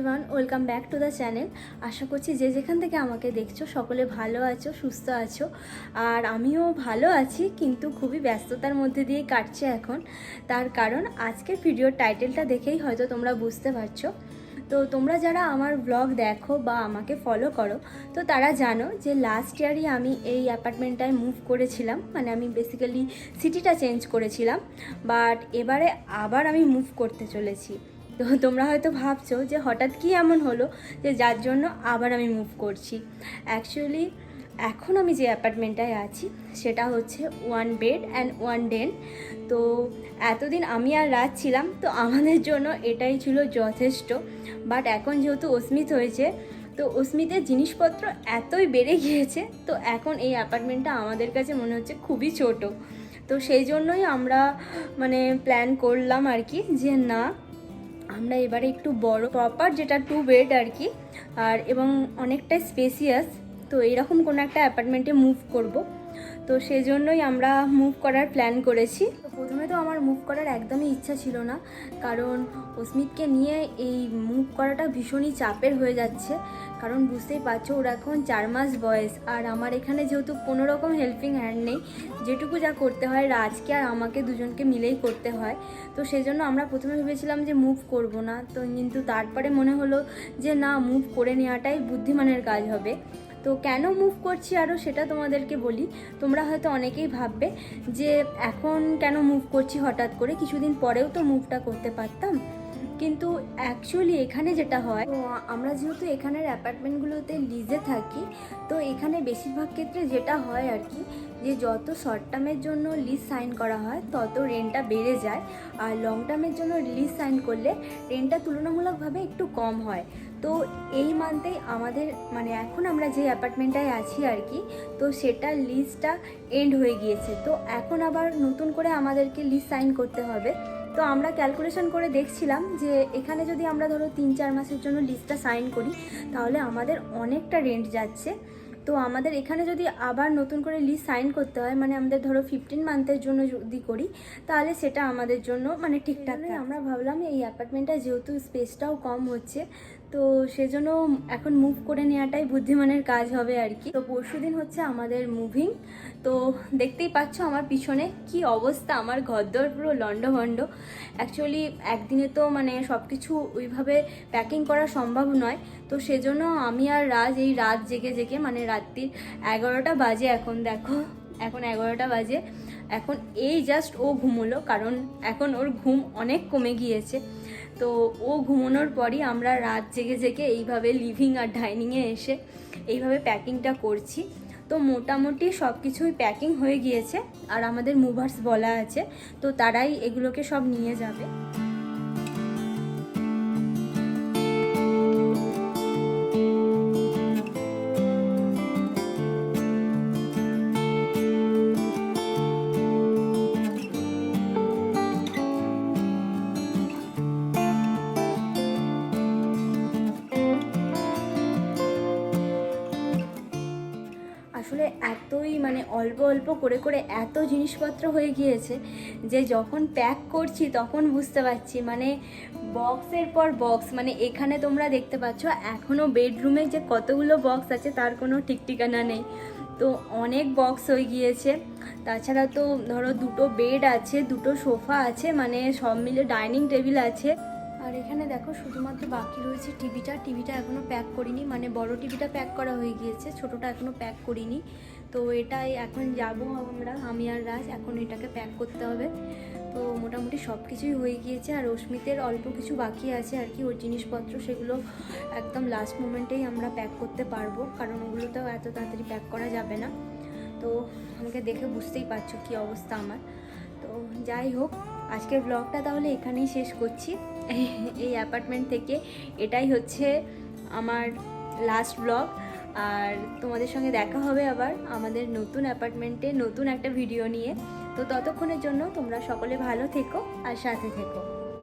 Everyone welcome back to the channel আশা করছি যে যেখান থেকে আমাকে দেখছ, সকলে ভালো আছো, সুস্থ আছো। আর আমিও ভালো আছি, কিন্তু খুবই ব্যস্ততার মধ্যে দিয়ে কাটছে এখন। তার কারণ আজকের ভিডিওর টাইটেলটা দেখেই হয়তো তোমরা বুঝতে পারছ। তো তোমরা যারা আমার ব্লগ দেখো বা আমাকে ফলো করো, তো তারা জানো যে লাস্ট ইয়ারই আমি এই অ্যাপার্টমেন্টটায় মুভ করেছিলাম। মানে আমি বেসিক্যালি সিটিটা চেঞ্জ করেছিলাম। বাট এবারে আবার আমি মুভ করতে চলেছি। তো তোমরা হয়তো ভাবছ যে হঠাৎ কি এমন হলো যে যার জন্য আবার আমি মুভ করছি। অ্যাকচুয়ালি এখন আমি যে অ্যাপার্টমেন্টটায় আছি, সেটা হচ্ছে one bed and one den তো এতদিন আমি আর রাত ছিলাম, তো আমাদের জন্য এটাই ছিল যথেষ্ট। বাট এখন যেহেতু অস্মিত হয়েছে, তো অস্মিতের জিনিসপত্র এতই বেড়ে গিয়েছে, তো এখন এই অ্যাপার্টমেন্টটা আমাদের কাছে মনে হচ্ছে খুবই ছোট। তো সেই জন্যই আমরা মানে প্ল্যান করলাম আর কি যে না আমরা এবারে একটু বড় প্রপার যেটা টু বেড আর কি, আর এবং অনেকটা স্পেসিয়াস তো এরকম কোনো একটা অ্যাপার্টমেন্টে মুভ করব। তো সেই জন্যই আমরা মুভ করার প্ল্যান করেছি। প্রথমে তো আমার মুভ করার একদমই ইচ্ছা ছিল না, কারণ অস্মিতকে নিয়ে এই মুভ করাটা ভীষণই চাপের হয়ে যাচ্ছে। কারণ বুঝতেই পারছ, ওর এখন চার মাস বয়স, আর আমার এখানে যেহেতু কোনো রকম হেল্পিং হ্যান্ড নেই, যেটুকু যা করতে হয় রাজকে আর আমাকে দুজনকে মিলেই করতে হয়। তো সেই জন্য আমরা প্রথমে ভেবেছিলাম যে মুভ করব না, তো কিন্তু তারপরে মনে হলো যে না মুভ করে নেওয়াটাই বুদ্ধিমানের কাজ হবে। তো কেন মুভ করছি আরও সেটা তোমাদেরকে বলি। তোমরা হয়তো অনেকেই ভাববে যে এখন কেন মুভ করছি হঠাৎ করে? কিছুদিন পরেও তো মুভটা করতে পারতাম। কিন্তু অ্যাকচুয়ালি এখানে যেটা হয়, তো আমরা যেহেতু এখানের অ্যাপার্টমেন্টগুলোতে লিজে থাকি, তো এখানে বেশিরভাগ ক্ষেত্রে যেটা হয় আর কি, যে যত শর্ট টার্মের জন্য লিজ সাইন করা হয়, তত রেন্টটা বেড়ে যায়। আর লং টার্মের জন্য লিজ সাইন করলে রেন্টটা তুলনামূলকভাবে একটু কম হয়। তো এই মান্থেই আমাদের মানে এখন আমরা যে অ্যাপার্টমেন্টটায় আছি আর কি তো সেটা লিজটা এন্ড হয়ে গিয়েছে। তো এখন আবার নতুন করে আমাদেরকে লিজ সাইন করতে হবে। তো আমরা ক্যালকুলেশন করে দেখছিলাম যে এখানে যদি আমরা ধরো তিন চার মাসের জন্য লিস্টটা সাইন করি, তাহলে আমাদের অনেকটা রেন্ট যাচ্ছে। তো আমাদের এখানে যদি আবার নতুন করে লিস্ট সাইন করতে হয় মানে আমাদের ধরো ফিফটিন মান্থের জন্য যদি করি তাহলে সেটা আমাদের জন্য মানে ঠিকঠাক আমরা ভাবলাম এই অ্যাপার্টমেন্টটা যেহেতু স্পেসটাও কম হচ্ছে তো সেজন্য এখন মুভ করে নেওয়াটাই বুদ্ধিমানের কাজ হবে আর কি। তো পরশু দিন হচ্ছে আমাদের মুভিং তো দেখতেই পাচ্ছ আমার পিছনে কি অবস্থা আমার ঘরদর পুরো লন্ডভন্ড অ্যাকচুয়ালি একদিনে তো মানে সব কিছু ওইভাবে প্যাকিং করা সম্ভব নয় তো সেজন্য আমি আর রাজ এই রাত জেগে জেগে মানে রাত্রির এগারোটা বাজে এখন দেখো। এখন এগারোটা বাজে। এখন এই জাস্ট ও ঘুমোলো, কারণ এখন ওর ঘুম অনেক কমে গিয়েছে। তো ও ঘুমানোর পরই আমরা রাত জেগে জেগে এইভাবে লিভিং আর ডাইনিংয়ে এসে এইভাবে প্যাকিংটা করছি। তো মোটামুটি সব কিছুই প্যাকিং হয়ে গিয়েছে, আর আমাদের মুভার্স বলা আছে, তো তারাই এগুলোকে সব নিয়ে যাবে। মানে অল্প অল্প করে করে এত জিনিসপত্র হয়ে গিয়েছে যে যখন প্যাক করছি তখন বুঝতে পারছি মানে বক্সের পর বক্স মানে এখানে তোমরা দেখতে পাচ্ছ এখনও বেডরুমে যে কতগুলো বক্স আছে তার কোনো ঠিক ঠিকানা নেই। তো অনেক বক্স হয়ে গিয়েছে। তাছাড়া তো ধরো দুটো বেড আছে, দুটো সোফা আছে মানে সব মিলে ডাইনিং টেবিল আছে। আর এখানে দেখো শুধুমাত্র বাকি রয়েছে টিভিটা। টিভিটা এখনও প্যাক করিনি মানে বড় টিভিটা প্যাক করা হয়ে গিয়েছে, ছোটোটা এখনও প্যাক করিনি। তো এটাই এখন যাব আমরা, আমি আর রাজ, এখন এটাকে প্যাক করতে হবে। তো মোটামুটি সব কিছুই হয়ে গিয়েছে আর অস্মিতের অল্প কিছু বাকি আছে আর কি, ওর জিনিসপত্র সেগুলো একদম লাস্ট মোমেন্টেই আমরা প্যাক করতে পারব, কারণ ওগুলো তো এত তাড়াতাড়ি প্যাক করা যাবে না। তো আমাকে দেখে বুঝতেই পারছ কী অবস্থা আমার। তো যাই হোক, আজকের ব্লগটা তাহলে এখানেই শেষ করছি। এই অ্যাপার্টমেন্ট থেকে এটাই হচ্ছে আমার লাস্ট ব্লগ আর তোমাদের সঙ্গে দেখা হবে আবার আমাদের নতুন অ্যাপার্টমেন্টে নতুন একটা ভিডিও নিয়ে। তো ততক্ষণের জন্য তোমরা সকলে ভালো থেকো আর সাথে থেকো।